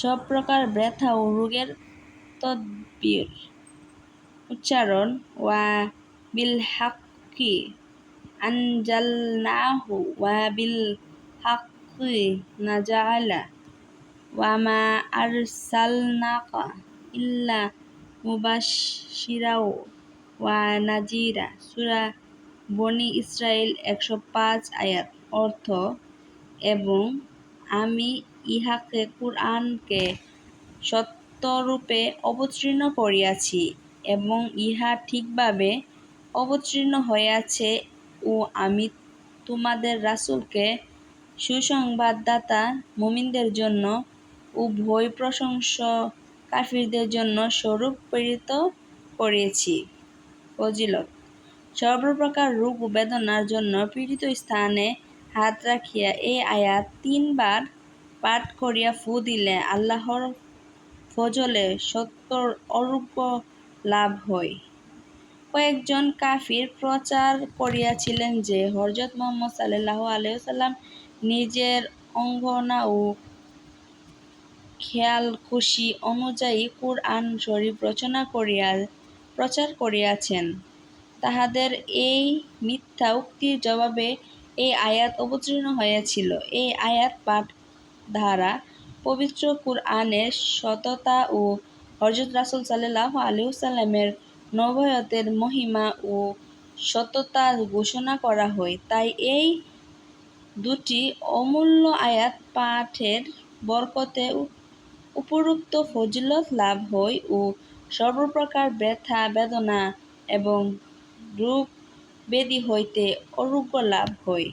সব প্রকার ব্যথা ও রোগের তদবির। উচ্চারণ, ওয়া বিল হাক্কি আনজালনাহু, ওয়া বিল হাক্কি নাজালা, ওয়া মা আরসালনাকা ইল্লা মুবাশশিরাও, ওয়া নাজিরা, সূরা বনি ইসরাইল একশো পাঁচ আয়াত। অর্থ, এবং আমি ইহাকে কুরআনকে সত্যরূপে অবতীর্ণ করিয়াছি এবং ইহা ঠিকভাবে অবতীর্ণ হইয়াছে ও আমি তোমাদের রাসুলকে সুসংবাদদাতা মুমিনদের জন্য ও ভয় প্রশংসকারীদের জন্য স্বরূপ প্রেরিত করিয়াছি। ফজিলত। সর্বপ্রকার রোগ বেদনার জন্য পীড়িত স্থানে হাত রাখিয়া এই আয়াত তিনবার পাঠ করিয়া ফু দিলে। আল্লাহর ফজলে সত্তর অরূপ লাভ হয়। কয়েকজন কাফির প্রচার করিয়াছিলেন যে হযরত মুহাম্মদ সাল্লাল্লাহু আলাইহি নিজের অঙ্গনা ও খেয়াল খুশি অনুযায়ী কুরআন শরীফ রচনা করিয়া প্রচার করিয়াছেন তাহাদের এই মিথ্যা উক্তির জবাবে এই আয়াত অবতীর্ণ হয়েছিল। এই আয়াত পাঠ দ্বারা পবিত্র কুরআনের সততা ও হযরত রাসুল সাল্লাল্লাহু আলাইহি ওয়াসাল্লামের নবুয়তের মহিমা ও সত্যতা ঘোষণা করা হয়। তাই এই দুটি অমূল্য আয়াত পাঠের বরকতে উপরুক্ত ফজিলত লাভ হয় ও সর্বপ্রকার ব্যথা, বেদনা এবং রোগ ব্যাধি হইতে অরোগ্য লাভ হয়।